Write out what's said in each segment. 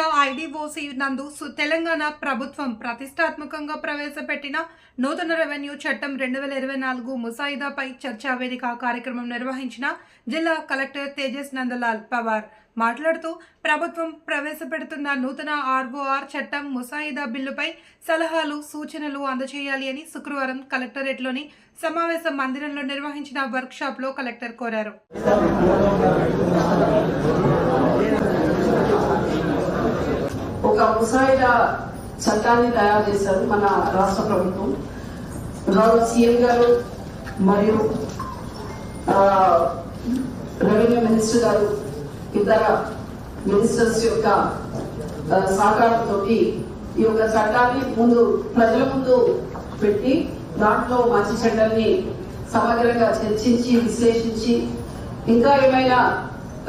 జిల్లా ఐడిఓసి నందు సు- తెలంగాణ ప్రభుత్వం ప్రతిష్టాత్మకంగా ప్రవేశపెట్టిన నూతన రెవెన్యూ చట్టం రెండు వేల ఇరవై నాలుగు ముసాయిదాపై చర్చా వేదిక కార్యక్రమం నిర్వహించిన జిల్లా కలెక్టర్ తేజస్ నందలాల్ పవార్ మాట్లాడుతూ ప్రభుత్వం ప్రవేశపెడుతున్న నూతన ఆర్ఓఆర్ చట్టం ముసాయిదా బిల్లుపై సలహాలు సూచనలు అందజేయాలి అని శుక్రవారం కలెక్టరేట్లోని సమావేశ మందిరంలో నిర్వహించిన వర్క్షాప్లో కలెక్టర్ కోరారు. ఒక ముసాయిదా చట్టాన్ని తయారు చేశారు మన రాష్ట్ర ప్రభుత్వం. గౌరవ సీఎం గారు మరియు రెవెన్యూ మినిస్టర్ గారు ఇతర మినిస్టర్స్ యొక్క సహకారంతో ఈ యొక్క చట్టాన్ని ముందు ప్రజల ముందు పెట్టి దాంట్లో మంచి చెడ్డల్ని సమగ్రంగా చర్చించి విశ్లేషించి ఇంకా ఏమైనా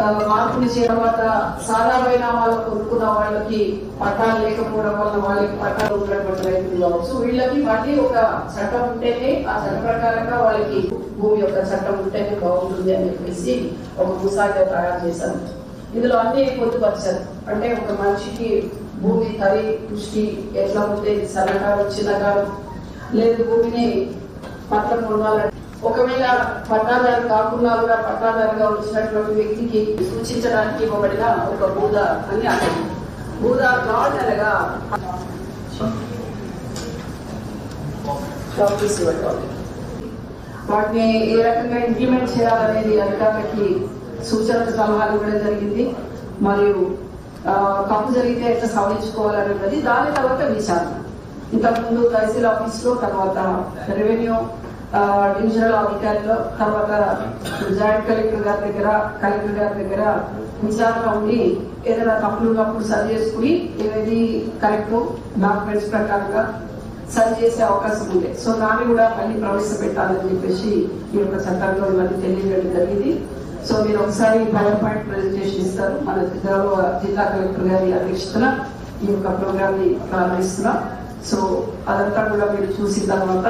ఆ, మార్పులు చేయడం వల్ల సాధారణ వాళ్ళు కొనుక్కున్న వాళ్ళకి పట్టాలు లేకపోవడం వల్ల వాళ్ళకి పట్టాలు ఉన్నటువంటి రైతులు కావచ్చు. వీళ్ళకి మళ్ళీ ఒక చట్టం ఉంటేనే ఆ చట్ట ప్రకారంగా వాళ్ళకి భూమి యొక్క చట్టం ఉంటేనే బాగుంటుంది అని చెప్పేసి ఒక ముసాయిదా తయారు చేశారు. ఇందులో అన్ని పొందుపరిచారు. అంటే ఒక మనిషికి భూమి తరి దృష్టి ఎట్లా ఉంటే సన్నకారు చిన్నకారు లేదు భూమిని పట్టం కొనాలంటే ఒకవేళ పట్టాదారు కాకుండా కూడా పట్టాదారుగా వచ్చినటువంటి వ్యక్తికి సూచించడానికి ఇవ్వబడిన ఒక బూద అని అర్థం. బూద గాడ్ అనగా వాటిని ఏ రకంగా ఇంప్లిమెంట్ చేయాలనేది అధికారులకి సూచనలు సలహాలు ఇవ్వడం జరిగింది. మరియు తప్పు జరిగితే ఎట్లా సవరించుకోవాలనేది దాని తర్వాత విచారణ. ఇంతకుముందు తహసీల్ ఆఫీస్లో తర్వాత రెవెన్యూ డివిజనల్ అధికారిలో తర్వాత జాయింట్ కలెక్టర్ గారి దగ్గర కలెక్టర్ గారి దగ్గర విచారణ ఉండి ఏదైనా తప్పులు ఉన్నప్పుడు సరి చేసుకుని ఏది కరెక్ట్ డాక్యుమెంట్స్ ప్రకారంగా సరి చేసే అవకాశం ఉంది సో దాన్ని కూడా మళ్ళీ ప్రవేశపెట్టాలని చెప్పేసి ఈ యొక్క చట్టంలో ఇవన్నీ తెలియజేయడం జరిగింది. సో మీరు ఒకసారి పవర్ పాయింట్ ప్రజెంటేషన్ ఇస్తారు. మన జిల్లాలో జిల్లా కలెక్టర్ గారి అధ్యక్షతన ఈ యొక్క ప్రోగ్రామ్ని ప్రారంభిస్తున్నాం. సో అదంతా కూడా మీరు చూసిన తర్వాత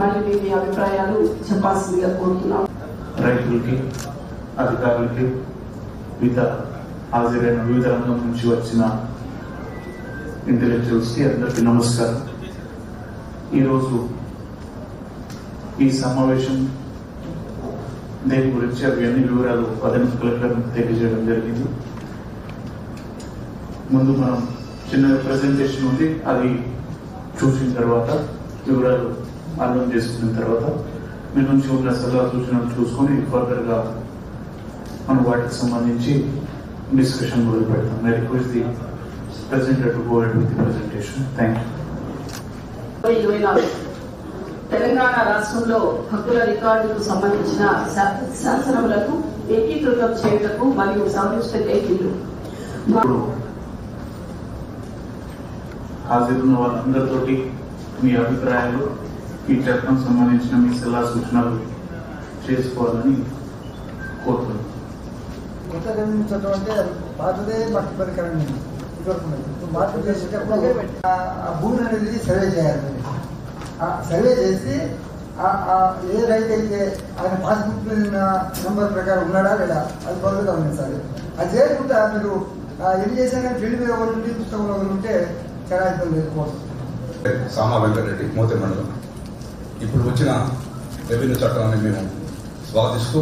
మళ్ళీ మీ మీ అభిప్రాయాలు చెప్పాల్సిందిగా కోరుతున్నాం. రైతులకి అధికారులకి వివిధ హాజరైన వివిధ రంగం నుంచి వచ్చిన ఇంటెలెక్చువల్స్కి అందరికీ నమస్కారం. ఈరోజు ఈ సమావేశం దేని గురించి అవి అన్ని వివరాలు అదనపు కలెక్టర్ తెలియజేయడం జరిగింది. ముందు మనం చిన్న ప్రజెంటేషన్ ఉంది అది చూసిన తర్వాత వివరాలు అర్థం చేసుకున్న తర్వాత మీ నుంచి ఉన్న సలహా సూచనలు చూసుకొని ఫర్దర్గా మనం వాటికి సంబంధించి డిస్కషన్ మొదలు పెడతాం. I request the presenter to go with the presentation thank you Telangana రాష్ట్రంలో హక్కుల రికార్డుకు సంబంధించిన శాసనములకు ఏకీకృతం చేయుటకు మరియు తేదీలు ఇప్పుడు హాజరున్న వాళ్ళందరితోటి మీ అభిప్రాయాలు ఈ చట్టం సంబంధించిన మీ సలహా సూచనలు చేసుకోవాలని కోరుతున్నాను. కొత్త రెవెన్యూ చట్టం అంటే పాతదే మట్టి పరికరం మార్పు చేసేటప్పుడు ఆ- ఆ భూమి అనేది సర్వే చేయాలి. సర్వే చేసి ఏ రైతు అయితే ఆయన పాస్బుక్ నెంబర్ ప్రకారం ఉన్నాడా లేదా అది మొదలు గమనించాలి. అది చేయకుండా మీరు ఆ, ఎన్ని చేసినా కానీ ఫీల్డ్ మీద పుస్తకంలో ఒకటి ఉంటే చాలా ఇబ్బంది ఎదుర్కోవచ్చు సామా వెంకటరెడ్డి మోతే మండలం ఇప్పుడు వచ్చిన రెవెన్యూ చట్టాన్ని మేము స్వాదిస్తూ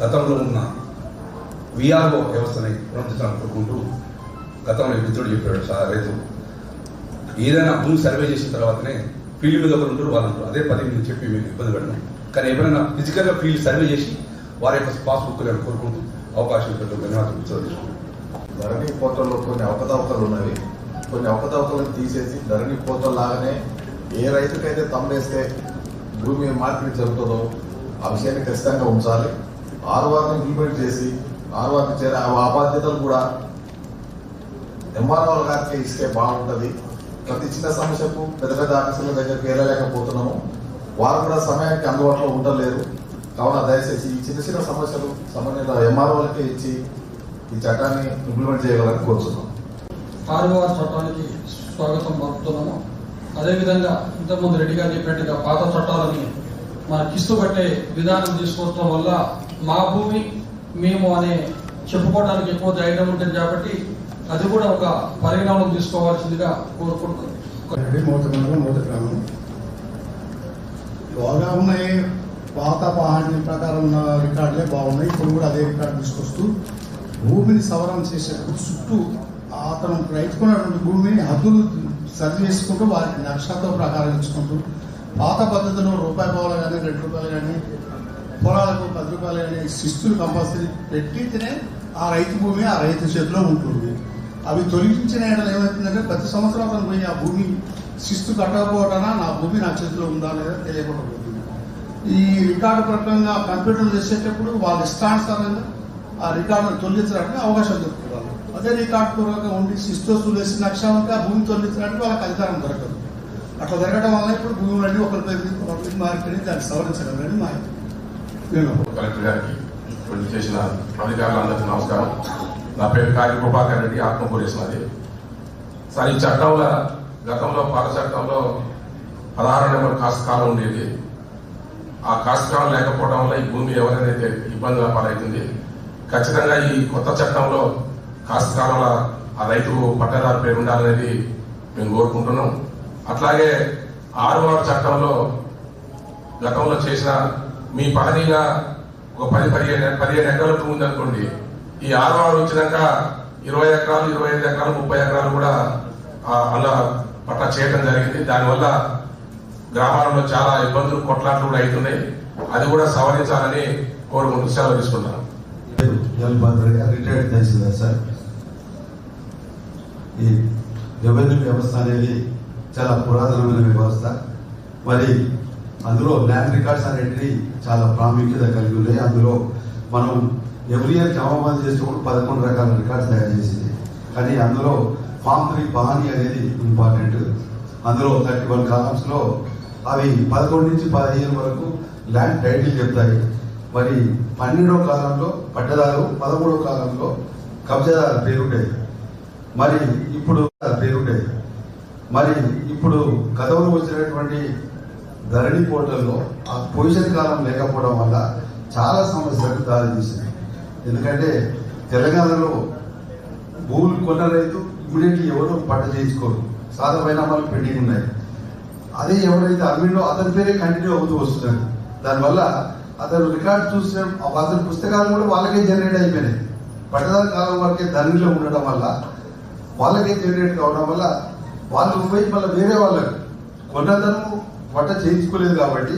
గతంలో ఉన్న విఆర్ఓ వ్యవస్థని పునరుద్ధరించాలని కోరుకుంటూ గతంలో మిత్రుడు చెప్పాడు సార్ రైతు ఏదైనా భూమి సర్వే చేసిన తర్వాతనే ఫీల్డ్ మీద ఒకరు ఉంటారు వాళ్ళు ఉంటారు. అదే పది మంది చెప్పి మేము ఇబ్బంది పెట్టడం కానీ ఎప్పుడైనా ఫిజికల్గా ఫీల్డ్ సర్వే చేసి వారి యొక్క పాస్బుక్ కోరుకుంటూ అవకాశం ఇవ్వడం ధన్యవాదాలు మిత్రులు ధరణి పోర్టల్లో కొన్ని అవకతవకలు ఉన్నవి. కొన్ని అవకతవకలను తీసేసి ధరణి పోర్టల్ లాగానే ఏ రైతుకైతే తమ్మేస్తే భూమి మార్పిడి జరుగుతుందో ఆ విషయాన్ని ఖచ్చితంగా ఉంచాలి. ఆరువారిని ఇంప్లిమెంట్ చేసి ఆర్వార్ని చేరే ఆ బాధ్యతలు కూడా ఎంఆర్ఓ గారికి ఇస్తే బాగుంటుంది. ప్రతి చిన్న సమస్యకు పెద్ద పెద్ద ఆఫీసుల దగ్గరికి వెళ్ళలేకపోతున్నాము. వారు కూడా సమయానికి అందుబాటులో ఉండలేరు. కావున దయచేసి ఈ చిన్న చిన్న సమస్యలు సంబంధిత ఎంఆర్ఓలకే ఇచ్చి ఈ చట్టాన్ని ఇంప్లిమెంట్ చేయగలని కోరుతున్నాం ఆర్ఓఆర్ చట్టానికి స్వాగతం పలుకుతున్నాము. అదేవిధంగా ఇంతకుముందు రెడ్డి గారు చెప్పినట్టుగా పాత చట్టాలని మన కిస్తు పట్టే విధానం తీసుకోవడం వల్ల మా భూమి మేము అనే చెప్పుకోవడానికి ఎక్కువ ధైర్యం ఉంటుంది కాబట్టి అది కూడా ఒక పరిణామం తీసుకోవాల్సిందిగా కోరుకుంటున్నాను రెడ్డి బాగా ఉన్నాయి పాత పాహాణి ప్రకారం ఉన్న రికార్డులే బాగున్నాయి ఇప్పుడు కూడా అదే రికార్డు తీసుకొస్తూ భూమిని సవరణ చేసేటప్పుడు చుట్టూ అతను రైతుకున్నటువంటి భూమిని హద్దులు సరి చేసుకుంటూ వారికి నక్షత్రం ప్రకారం ఇచ్చుకుంటూ పాత పద్ధతిలో రూపాయి పావులు కానీ రెండు రూపాయలు కానీ పొలాలకు పది రూపాయలు కానీ శిస్తులు కంపల్సరీ పెట్టితేనే ఆ రైతు భూమి ఆ రైతు చేతిలో ఉంటుంది. అవి తొలగించిన ఏడాది ఏమవుతుందంటే ప్రతి సంవత్సరం అతను పోయి ఆ భూమి శిస్తు కట్టకపోవటానా నా భూమి నా చేతిలో ఉందా లేదా తెలియకుండా పోతుంది ఈ రికార్డు ప్రకారంగా కంప్యూటర్లు చేసేటప్పుడు వాళ్ళ ఇష్టానుసారంగా ఆ రికార్డును తొలగించడానికి అవకాశం దొరుకుతుంది. అదే రికార్డు పూర్వకంగా ఉండి శిస్తు వేసి లక్ష్యానికి ఆ భూమి తొలగించడానికి వాళ్ళకి అధికారం దొరకదు. అట్లా జరగడం వల్ల ఇప్పుడు భూములన్నీ ఒకరి పేరు ఒకరికి మారిపోయి దాన్ని సవరించడం అనేది మా నేను కలెక్టర్ గారికి చేసిన అధికారులందరికీ నమస్కారం. నా పేరు కార్య ప్రభాకర్ రెడ్డి ఆత్మకూరేసినది సార్ ఈ చట్టంలో గతంలో పాత చట్టంలో పదహారు నెంబర్ కాస్కాలం ఉండేది. ఆ కాస్కాలం లేకపోవడం వల్ల ఈ భూమి ఎవరైతే ఇబ్బందుల పాలవుతుంది ఖచ్చితంగా ఈ కొత్త చట్టంలో కాస్త కాలంలో ఆ రైతు పట్టదారు పేరు ఉండాలనేది మేము కోరుకుంటున్నాం. అట్లాగే ఆరు ఆరు చట్టంలో గతంలో చేసిన మీ పహనీగా ఒక పది పదిహేను పదిహేను ఎకరాల భూమి ఉందనుకోండి. ఈ ఆరు ఆరు వచ్చినాక ఇరవై ఎకరాలు ఇరవై ఐదు ఎకరాలు ముప్పై ఎకరాలు కూడా అలా పట్ల చేయడం జరిగింది. దానివల్ల గ్రామాలలో చాలా ఇబ్బందులు కొట్లాట్లు కూడా అవుతున్నాయి. అది కూడా సవరించాలని కోరుకుంటూ సెలవు తీసుకుంటాను రిటైర్డ్ సార్. ఈ రెవెన్యూ వ్యవస్థ అనేది చాలా పురాతనమైన వ్యవస్థ. మరి అందులో ల్యాండ్ రికార్డ్స్ అనేటివి చాలా ప్రాముఖ్యత కలిగి ఉన్నాయి. అందులో మనం ఎవ్రీ ఇయర్ జమాబాద్ చేసినప్పుడు పదకొండు రకాల రికార్డ్స్ తయారు చేసింది. కానీ అందులో ఫామ్ త్రీ పహాని అనేది ఇంపార్టెంట్. అందులో థర్టీ వన్ కాలమ్స్లో అవి పదకొండు నుంచి పదిహేను వరకు ల్యాండ్ టైటిల్ చెప్తాయి. మరి పన్నెండో కాలంలో పట్టదారు పదమూడో కాలంలో కబ్జాదారు పేరుండేది మరి ఇప్పుడు పేరుండేది మరి ఇప్పుడు గతంలో వచ్చినటువంటి ధరణి పోర్టల్లో ఆ పొజిషన్ కాలం లేకపోవడం వల్ల చాలా సమస్యలకు దారితీసింది ఎందుకంటే తెలంగాణలో భూములు కొన్న రైతు ఇమీడియట్లీ ఎవరు పంట చేయించుకోరు. సాధమైన వాళ్ళు పెండింగ్ ఉన్నాయి. అదే ఎవరైతే అమ్మిండో అతని పేరే కంటిన్యూ అవుతూ వస్తున్నారు. దానివల్ల అతను రికార్డ్ చూసిన అతని పుస్తకాలు కూడా వాళ్ళకే జనరేట్ అయిపోయినాయి. పట్టదారు కాలం వరకే ధరణిలో ఉండడం వల్ల వాళ్ళకే జనరేట్ కావడం వల్ల వాళ్ళు పోయి మళ్ళీ వేరే వాళ్ళకి కొన్నతను పట్ట చేయించుకోలేదు కాబట్టి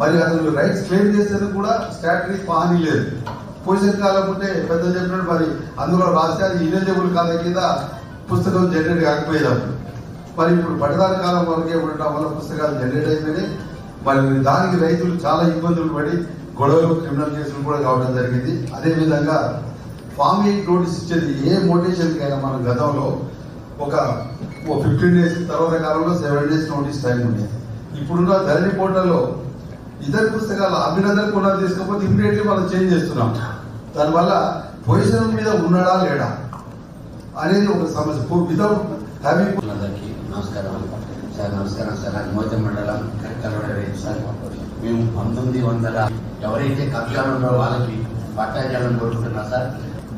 మరి అతను రైట్స్ క్లెయిమ్ చేసేందుకు కూడా స్టాటరీ హామీ లేదు. పొజిషన్ కాలం ఉంటే పెద్ద చెప్పినట్టు మరి అందులో రాస్తే అది ఇనెలిజిబుల్ కాలం కింద పుస్తకం జనరేట్ కాకపోయేదాం. మరి ఇప్పుడు పట్టదార కాలం వరకే ఉండటం వల్ల పుస్తకాలు జనరేట్ అయిపోయినాయి. మరి దానికి రైతులు చాలా ఇబ్బందులు పడి గొడవలు క్రిమినల్ కేసులు కూడా కావడం జరిగింది. అదేవిధంగా ఫామ్ ఎయిట్ నోటీస్ ఇచ్చేది ఏ మోటేషన్కి అయినా మన గతంలో ఒక ఫిఫ్టీన్ డేస్ తర్వాత కాలంలో సెవెన్ డేస్ నోటీస్ టైం ఉండేది. ఇప్పుడున్న ధరణి పోర్టల్లో ఇతర పుస్తకాలు అభినందన కొనాలి తీసుకోకపోతే ఇమీడియట్లీ మనం చేంజ్ చేస్తున్నాం. దానివల్ల పొజిషన్ మీద ఉన్నాడా లేడా అనేది ఒక సమస్య. వితౌట్ హ్యావింగ్ నమస్కారం. సార్ నమస్కారం సార్. అది మండలం కలవడ సార్. మేము పంతొమ్మిది వందల ఎవరైతే కబ్జాలు ఉన్నారో వాళ్ళకి పట్టా కోరుకుంటున్నా సార్.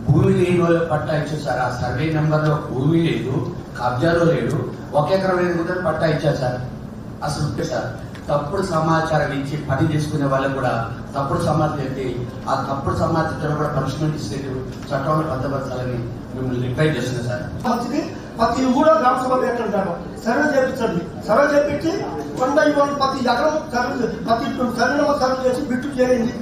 భూమి లేని వాళ్ళకి పట్టా ఇచ్చేసారు సార్ ఆ సర్వే నెంబర్లో భూమి లేదు కబ్జాలో లేదు ఒక ఎకరం లేదు కూడా పట్టా ఇచ్చేసారు సార్. అసలు ఉంటే సార్ తప్పుడు సమాచారం ఇచ్చి పని చేసుకునే వాళ్ళకు కూడా తప్పుడు సమాచారం అయితే ఆ తప్పుడు సమాచారం కూడా పనిష్మెంట్ ఇస్తే చట్టంలో భద్రపరచాలని మిమ్మల్ని రిక్వైర్ చేస్తున్నాం సార్. ప్రతి ఊళ్ళో గ్రామ సభ పెట్టంటారు సర్వే చేపించండి సర్వే చేపించి కొండ ఇవ్వండి ప్రతి ఎకరం సర్వే ప్రతి సర్వే సర్వే చేసి బిట్టు చేయండి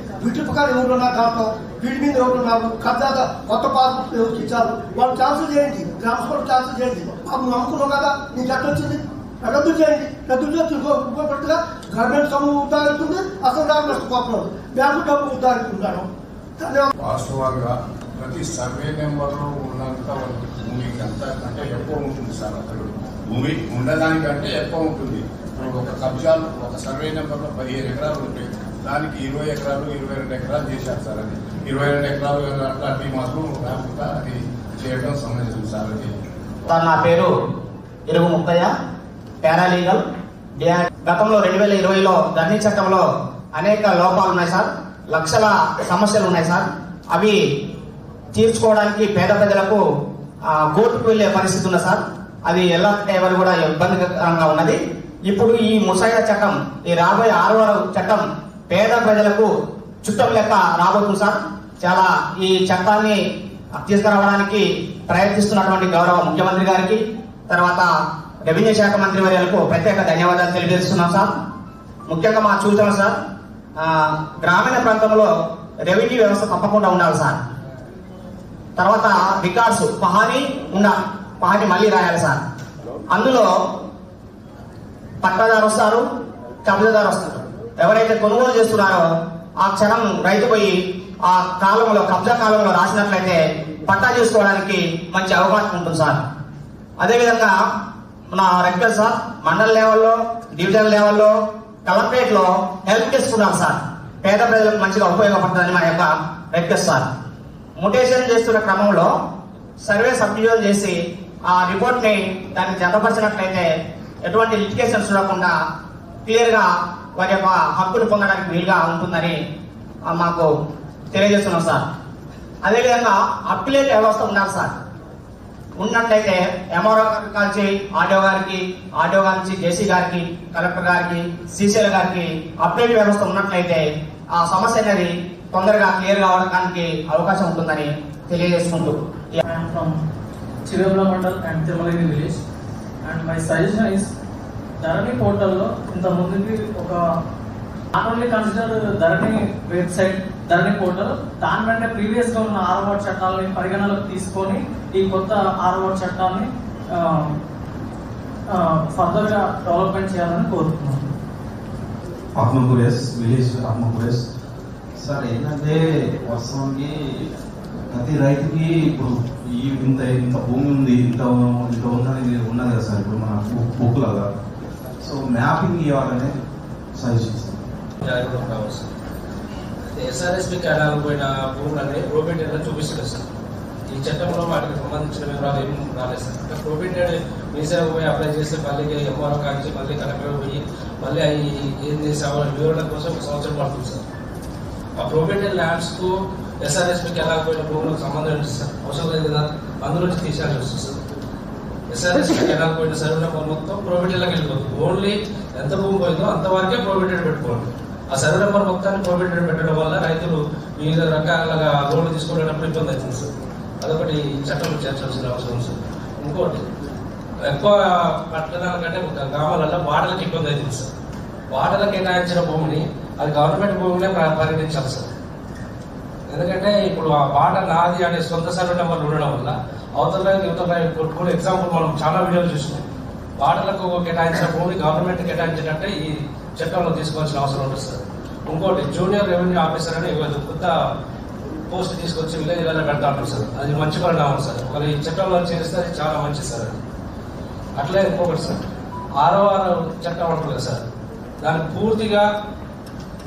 బిట్టు ప్రకారం ఎవరు నా దాంట్లో వీటి మీద ఎవరు నాకు కబ్జాగా కొత్త పాస్బుక్ ఎవరికి ఇచ్చారు. వాళ్ళు క్యాన్సిల్ చేయండి. గ్రామ సభ క్యాన్సిల్ చేయండి అప్పుడు నమ్ముకున్నాం కదా? నీకు ఎట్లా వచ్చింది? రద్దు చేయండి. రద్దు చేసి ఇంకొకటిగా గవర్నమెంట్ సొమ్ము ఉద్దారిస్తుంది అసలు దాని కోపం బ్యాంకు డబ్బు ఉద్దారిస్తున్నాడు వాస్తవంగా ప్రతి సర్వే నెంబర్లో ఉన్నంత వరకు భూమి అంత అంటే ఎక్కువ ఉంటుంది సార్ అక్కడ. భూమి ఉండడానికంటే ఎక్కువ ఉంటుంది. ఒక కబ్జాలు ఒక సర్వే నెంబర్లో పదిహేను ఎకరాలు ఉంటాయి. దానికి ఇరవై ఎకరాలు ఇరవై రెండు ఎకరాలు చేశారు సార్ అది. ఇరవై రెండు ఎకరాలు అట్లాంటివి మాత్రం రాకుండా అది చేయడం సంబంధించింది సార్ అది. సార్ నా పేరు ఇరుగు ముక్కయ్య. పారాలీగల్. గతంలో రెండు వేల ఇరవైలో ధరణి చట్టంలో అనేక లోపాలు ఉన్నాయి సార్. లక్షల సమస్యలు ఉన్నాయి సార్. అవి తీర్చుకోవడానికి పేద ప్రజలకు కోర్టుకు వెళ్ళే పరిస్థితి ఉంది సార్. అది ఎలా ఎవరు కూడా ఇబ్బందికరంగా ఉన్నది. ఇప్పుడు ఈ ముసాయిదా చట్టం ఈ రాబోయే ఆరవ చట్టం పేద ప్రజలకు చుట్టం లెక్క రాబోతుంది సార్. చాలా ఈ చట్టాన్ని తీసుకురావడానికి ప్రయత్నిస్తున్నటువంటి గౌరవ ముఖ్యమంత్రి గారికి తర్వాత రెవెన్యూ శాఖ మంత్రి వర్యాలకు ప్రత్యేక ధన్యవాదాలు తెలియజేస్తున్నాం సార్. ముఖ్యంగా మా సూచన సార్ గ్రామీణ ప్రాంతంలో రెవెన్యూ వ్యవస్థ తప్పకుండా ఉండాలి సార్. తర్వాత రికార్డ్స్ పహాని ఉండాలి పహాని మళ్ళీ రాయాలి సార్. అందులో పట్టాదారు వస్తారు కబ్జాదారు వస్తారు. ఎవరైతే కొనుగోలు చేస్తున్నారో ఆ క్షణం రైతు పోయి ఆ కాలంలో కబ్జా కాలంలో రాసినట్లయితే పట్టా చేసుకోవడానికి మంచి అవకాశం ఉంటుంది సార్. అదేవిధంగా మన రెగ్యులర్ సార్ మండల లెవెల్లో డివిజన్ లెవెల్లో కలెక్టరేట్లో హెల్ప్ చేసుకున్నాం సార్. పేద ప్రజలకు మంచిగా ఉపయోగపడుతుందని మా యొక్క రిక్వెస్ట్ సార్. ముటేషన్ చేస్తున్న క్రమంలో సర్వే సబ్డివిజన్ చేసి ఆ రిపోర్ట్ని దాన్ని జతపరిచినట్లయితే ఎటువంటి లిటికేషన్స్ చూడకుండా క్లియర్గా వారి యొక్క హక్కును పొందడానికి వీలుగా ఉంటుందని మాకు తెలియజేస్తున్నాం సార్. అదేవిధంగా అప్లేట్ వ్యవస్థ ఉండాలి సార్. ఉన్నట్లయితే ఎంఆర్ఓ గారికి కాల్చి ఆర్డీఓ గారికి ఆర్డీఓ గారి నుంచి జేసీ గారికి కలెక్టర్ గారికి సీసీఎల్ గారికి అప్డేట్ వ్యవస్థ ఉన్నట్లయితే ఆ సమస్య అనేది తొందరగా క్లియర్ కావడానికి అవకాశం ఉంటుందని తెలియజేసుకుంటూ. I'm mandal and Tirumalagiri village and my suggestion is Dharani పోర్టల్లో ఇంత ముందుకి ఒక not only consider Dharani website Dharani portal దాని వెంటనే ప్రీవియస్గా ఉన్న ఆరు చట్టాలని పరిగణలోకి తీసుకొని ఈ కొత్త ఆరు చట్టాన్ని ఫర్దర్గా డెవలప్మెంట్ చేయాలని కోరుతున్నాను ఆత్మకూరేస్ విలేజ్ ఆత్మకూరేస్. సార్ ఏంటంటే వాస్తవానికి ప్రతి రైతుకి ఇప్పుడు ఈ ఇంత ఇంత భూమి ఉంది ఇంత ఇంత ఉందని ఉన్నది కదా సార్ ఇప్పుడు మన బుక్ లాగా సో మ్యాపింగ్ ఇవ్వాలనే సజెషన్ జాగ్రత్త కావచ్చు ఎస్ఆర్ఎస్పి కెనాల్ పోయిన భూములన్నీ ప్రోబేటెడ్ చూపిస్తుంది సార్? ఈ చట్టంలో వాటికి సంబంధించిన వివరాలు ఏమి రాలేదు సార్. అంటే ప్రోబేటెడ్ వీసా పోయి అప్లై చేస్తే మళ్ళీ ఎంఆర్ఓ కాల్చి మళ్ళీ కలెక్టర్ పోయి మళ్ళీ అవి ఏం సవ- వివరణ కోసం ఒక సంవత్సరం పడుతుంది సార్. ఆ ప్రోబేటెడ్ ల్యాండ్స్కు ఎస్ఆర్ఎస్పీకి ఎస్ఆర్ఎస్పి పోయిన భూములకు సంబంధం ఏంటి సార్? అవసరం లేదు కదా? అందులోంచి తీసేయాల్సి వస్తుంది సార్. ఎస్ఆర్ఎస్పి కెనాల్ పోయిన సర్వే నెంబర్ మొత్తం ప్రోబేటెడ్లోకి వెళ్ళిపోతుంది. ఓన్లీ ఎంత భూమి పోయిందో అంతవరకే ప్రోబేటెడ్ పెట్టుకోండి. ఆ సర్వే నెంబర్ మొత్తాన్ని ప్రోబేటెడ్ పెట్టడం వల్ల రైతులు వివిధ రకాలుగా లోన్లు తీసుకునేటప్పుడు ఇబ్బంది అవుతుంది సార్ అదొకటి చట్టం చేర్చాల్సిన అవసరం సార్ ఇంకోటి ఎక్కువ పట్టణాల కంటే గ్రామాలలో వాటలకు ఇబ్బంది అవుతుంది సార్ వాటలకు కేటాయించిన భూమిని అది గవర్నమెంట్ భూమినే పరిగణించాలి సార్ ఎందుకంటే ఇప్పుడు ఆ బాట నాది అనే సొంత సర్వే నెంబర్లు ఉండడం వల్ల అవతల రైతు యువతల రైతు ఎగ్జాంపుల్ మనం చాలా వీడియోలు చూసినాం. బాటలకు కేటాయించిన భూమి గవర్నమెంట్ కేటాయించినట్టే ఈ చట్టంలో తీసుకోవాల్సిన అవసరం ఉంటుంది సార్ ఇంకోటి జూనియర్ రెవెన్యూ ఆఫీసర్ అని కొత్త పోస్ట్ తీసుకొచ్చి విలేజ్లలో పెడతా ఉంటారు సార్ అది మంచి పరిణామం సార్ మరి ఈ చట్టంలో చేస్తే అది చాలా మంచిది సార్ అది అట్లే ఇంకొకటి సార్ ఆరో ఆరో చట్టం ఉంటుంది సార్ దాన్ని పూర్తిగా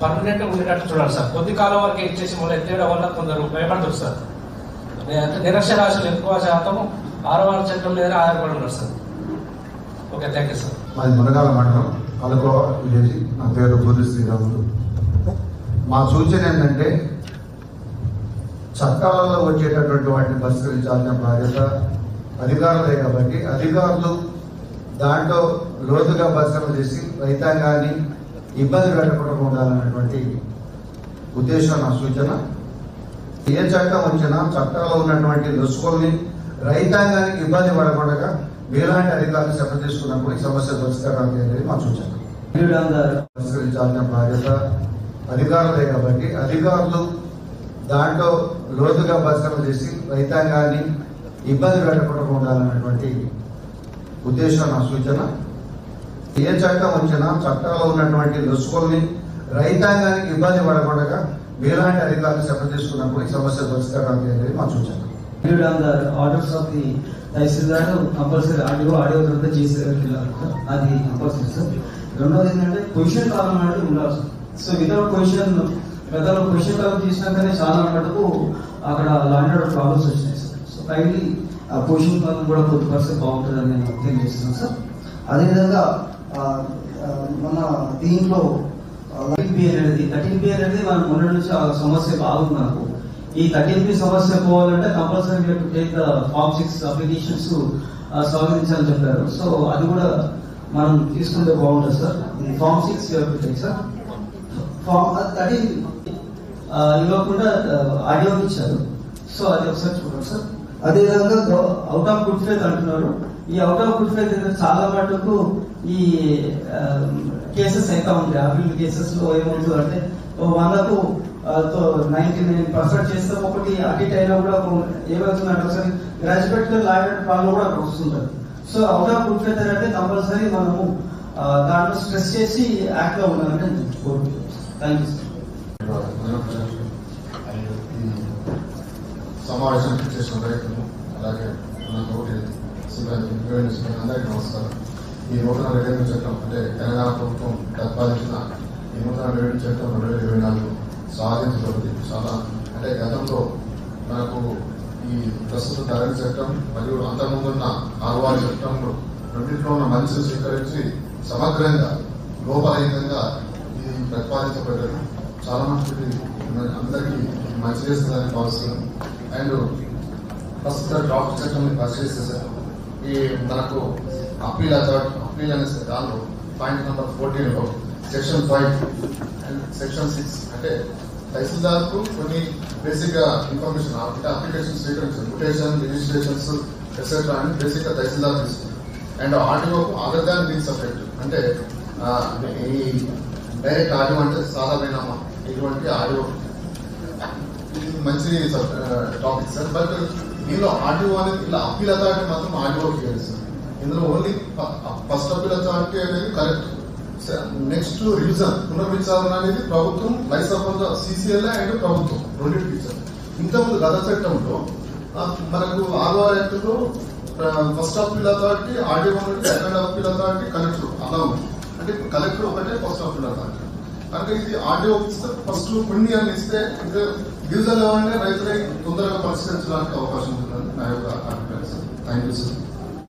పర్మనెంట్ ఉండేటట్టు చూడాలి సార్ కొద్ది కాలం వరకు ఇచ్చేసి మళ్ళీ ఎత్తేయడం వల్ల కొందరు భయపడతారు సార్ నిరక్షరాశులు ఎక్కువ శాతం ఆరవాళ్ళ చట్టం మీద ఆధారపడి ఉన్నారు sir okay thank you sir మాది మునగాల మండలం అలకో విలేజ్. నా పేరు బుర్రి శ్రీరాములు. మా సూచన ఏంటంటే చట్టాలలో వచ్చేటటువంటి వాటిని పరిష్కరించాల్సిన బాధ్యత అధికారులే కాబట్టి అధికారులు దాంట్లో లోతుగా పరిశ్రమ చేసి రైతాంగాన్ని ఇబ్బంది పెట్టకుండా ఉండాలన్నటువంటి ఉద్దేశం నా సూచన. ఏ చట్టం వచ్చినా చట్టాల్లో ఉన్నటువంటి లొసుకుల్ని రైతాంగానికి ఇబ్బంది పడకుండా మీలాంటి అధికారులు శ్రమ తీసుకున్నప్పుడు ఈ సమస్య పరిష్కారాలు అనేది మా సూచన పరిష్కరించాల్సిన బాధ్యత అధికారులే కాబట్టి అధికారులు దాంట్లో లోతుగా పరిశ్రమ చేసి రైతాంగాన్ని ఇబ్బంది పెట్టకుండా ఉండాలన్నటువంటి ఉద్దేశం నా సూచన. ఏ చట్టం వచ్చినా చట్టాల్లో ఉన్నటువంటి లొసుకుల్ని రైతాంగానికి ఇబ్బంది పడకుండా మీలాంటి అధికారులు శ్రమ తీసుకున్నప్పుడు ఈ సమస్య పరిష్కారం అనేది మా సూచన of the the tahsildar compulsory audio audio తర్వాత చేసే అది కంపల్సరీ సార్. రెండోది ఏంటంటే పొజిషన్ కాలం అనేది ఉండాలి సార్. సో వితౌట్ పొజిషన్ గతంలో పొజిషన్ కాలం చేసినాకనే చాలా మటుకు అక్కడ లాండ్ ఆర్డర్ ప్రాబ్లమ్స్ వచ్చినాయి సార్. సో కైండ్లీ ఆ పొజిషన్ కాలం కూడా కొద్ది బాగుంటుందని నేను తెలియజేస్తున్నాను సార్. అదేవిధంగా మన దీంట్లో థర్టీన్ బి అనేది థర్టీన్ బి అనేది మనం మొన్న నుంచి ఆ సమస్య బాగుంది నాకు. ఈ థర్టీన్ బి సమస్య పోవాలంటే compulsory take the form six applications స్వాగతించాలని చెప్పారు. సో అది కూడా మనం తీసుకుంటే బాగుంటుంది సార్. ఫార్మ్ సిక్స్ సార్. ఫార్మ్ థర్టీన్ ఇవ్వకుండా ఆడియో ఇచ్చారు. సో అది ఒకసారి చూడండి సార్. అదేవిధంగా అవుట్ ఆఫ్ గుడ్ ఫేత్ అంటున్నారు. ఈ అవుట్ ఆఫ్ గుడ్ అయితే చాలా మటుకు ఈ కేసెస్ అయితే ఉంది? అభివృద్ధి కేసెస్లో ఏమవుతుంది అంటే వందకు నైన్టీ నైన్ పర్సెంట్ చేస్తే. ఒకటి అడిట్ అయినా కూడా ఏమవుతుందంటే ఒకసారి గ్రాడ్యుయేట్ లాయర్ వాళ్ళు కూడా అక్కడ వస్తుంటారు సో అవుట్ ఆఫ్ గుడ్ అయితే అంటే కంపల్సరీ మనము దాంట్లో స్ట్రెస్ చేసి యాక్ట్గా ఉండాలంటే నేను కోరుకుంటున్నాను థ్యాంక్ యూ సమావేశం చేసిన రైతులు అలాగే సిబ్బంది రెవెన్యూ సిబ్బంది అందరికీ నమస్కారం. ఈ నూతన రెవెన్యూ చట్టం అంటే తెలంగాణ ప్రభుత్వం ప్రతిపాదించిన ఈ నూతన రెవెన్యూ చట్టం రెండు వేల ఇరవై నాలుగు సాధించబడింది. చాలా అంటే గతంలో మనకు ఈ ప్రస్తుత ధరణి చట్టం మరియు అంతకుముందున్న ఆరువారి చట్టంలో రెండింటిలో ఉన్న మంచి స్వీకరించి సమగ్రంగా లోపరహితంగా ఇది ప్రతిపాదించబడ్డది చాలా మంది అందరికీ మంచి చేస్తుందని భావిస్తున్నాను అండ్ ప్రస్తుత డ్రాఫ్ట్ చట్టం పరిశీలిస్తే సార్ ఈ మనకు అప్పీల్ అథారిటీ అప్పీల్ అనే దానిలో పాయింట్ నెంబర్ ఫోర్టీన్లో section five and section six అంటే తహసీల్దార్కు కొన్ని బేసిక్గా ఇన్ఫర్మేషన్ అంటే అప్లికేషన్ స్వీకరించారు మ్యూటేషన్ రిజిస్ట్రేషన్స్ ఎక్సెట్రా అని బేసిక్గా తహసీల్దార్ తీసుకుంటారు. అండ్ ఆర్డీఓకు అదర్ దాన్ దీని సపరేట్ అంటే ఈ డైరెక్ట్ ఆడియో అంటే సాధారణ ఇటువంటి ఆడియో ఇది మంచి టాపిక్ సార్ బట్ దీనిలో ఆడియో అనేది ఇలా అప్పీల్ అథారిటీ మాత్రం ఆడియో చేయాలి ఇందులో ఓన్లీ ఫస్ట్ అప్పీల్ అథారిటీ అనేది కరెక్ట్ నెక్స్ట్ రివిజన్ పునర్విచారణ అనేది ప్రభుత్వం లైసెన్స్ సిసిఎల్ అండ్ ప్రభుత్వం రెండింటికి ఇచ్చారు ఇంతకుముందు గత చట్టంలో మనకు ఆర్ఓఆర్ యాక్ట్లో ఫస్ట్ అప్పీల్ అథారిటీ ఆడియో నుండి సెకండ్ అప్పీల్ అథారిటీ కలెక్టర్ అలా ఉంది. అంటే కలెక్టర్ ఒకటే ఫస్ట్ అప్పీల్ అథారిటీ అంటే ఇది ఆడియో ఇస్తే ఫస్ట్ కొన్ని అని ఇస్తే ఇంకా ఏమంటే లెవెల్ రైతులై తొందరగా పరిష్కరించడానికి అవకాశం ఉంటుందని నా యొక్క అభిప్రాయం సార్ థ్యాంక్ యూ సార్